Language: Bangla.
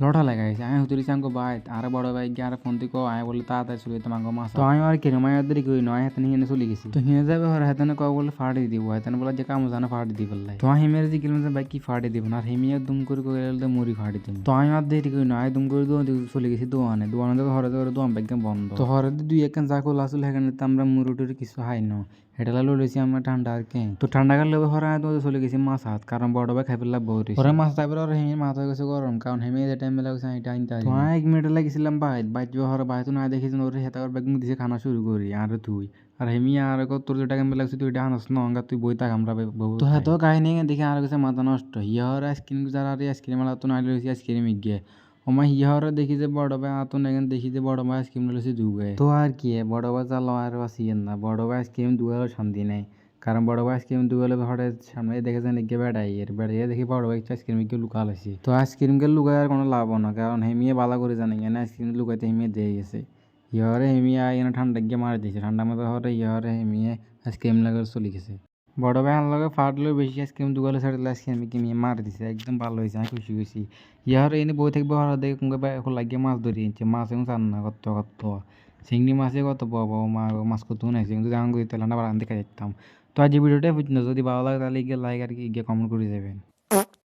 লটা লাগাইছে। আমি হুতুরি চাঙ্গো ভাই আর বড় ভাই গিয়ে আর ফোন দিকে আয় বলে তাড়াতাড়ি চলে আঙ্গো মাছ। তো আমি আর কিরম আমি আদের কই নয় হাতে নিয়ে চলে গেছি। তো হিনে যাবে হর হাতে কয় বলে ফাড়ি দিব হাতে বলে যে কাম জানা ফাড়ি দিব লাই তো আমি মেরে দিকে যে ভাই কি ফাড়ি দিব না আর হিমিয়া দুম করে করে মুড়ি ফাড়ি দিব। তো আমি আর দেরি কই নয় দুম করে দোয়া চলে গেছি দোয়ানে দোয়ানে দেখো হরে ধরে দোয়ান ব্যাগ বন্ধ। তো হরে দুই একখান যা কোল আসলে সেখানে তো আমরা মুড়ি টুড়ি কিছু হাই ন। এটা লালো লইছি আমরা ঠান্ডা আর কে। তো ঠান্ডা কালে হরে তো চলে গেছি মাছ হাত কারণ বড় ভাই খাই পেলাম বউরি হরে মাছ তারপরে হেমির মাথা হয়ে গেছে গরম কারণ হেমি টাইম লাগছে এটা আনতে তো আমি এক মিনিট লাগিয়েছিলাম বাইর বাইর হরে বাইর তো না দেখেছি ওর হেতা ওর ব্যাগ দিছে খানা শুরু করি আর তুই আর হেমি আর কত তোর যেটা কেমন লাগছে তুই এটা আনস না তুই বই তাক আমরা তো হ্যাঁ তো কাহিনী দেখে আর কাছে মাথা নষ্ট ইয়ার আইসক্রিম যারা আর আইসক্রিম আলা তো নাই লইছি আইসক্রিম গিয়ে ওমা ইয়ার দেখি যে বড় ভাই আতো নেগেন দেখি যে বড় ভাই আইসক্রিম লইছি দুগে তো আর কি বড় ভাই চালো আর বাসিয়েন না বড় ভাই আইসক্রিম দুয়ালো শান্তি নাই। কারণ বড় ভাই আইসক্রিম দুয়ালে হঠাৎ সামনে দেখে যান গিয়ে বেড়াই, এর বেড়াইয়ে দেখি বড় ভাই আইসক্রিম গিয়ে লুকা লাইছি। তো আইসক্রিম কে লুকাই আর কোনো লাভ না, কারণ হেমিয়ে বালা করে জানে কেন আইসক্রিম লুকাইতে হেমিয়ে দিয়ে গেছে ইয়ারে হেমিয়ে এনে ঠান্ডা গিয়ে মারি দিয়েছে, ঠান্ডা মতো হরে ইয়ারে হেমিয়ে আইসক্রিম লাগে চলে গেছে। বড় ভাই আনলো ফাটলেও বেশি আইসক্রিম দুগালে ছাড়লে আইসক্রিম কিনে মারি দিছে, একদম ভালো হয়েছে, আমি খুশি খুশি ইয়ার এনে বই থাকবে হরা দেখে কোনকে এখন লাগিয়ে মাছ ধরি আনছে মাছ এখন চান না কত কত চিংড়ি মাছে কত পাবো মা মাছ কত নাই কিন্তু যদি আঙ্গুর তেলান্ডা বাড়ান দেখা যেতাম তো আজ ভিডিওটাই বুঝলো যদি ভালো লাগে তাহলে গিয়ে লাইক আর কি গিয়ে কমেন্ট করে যাবেন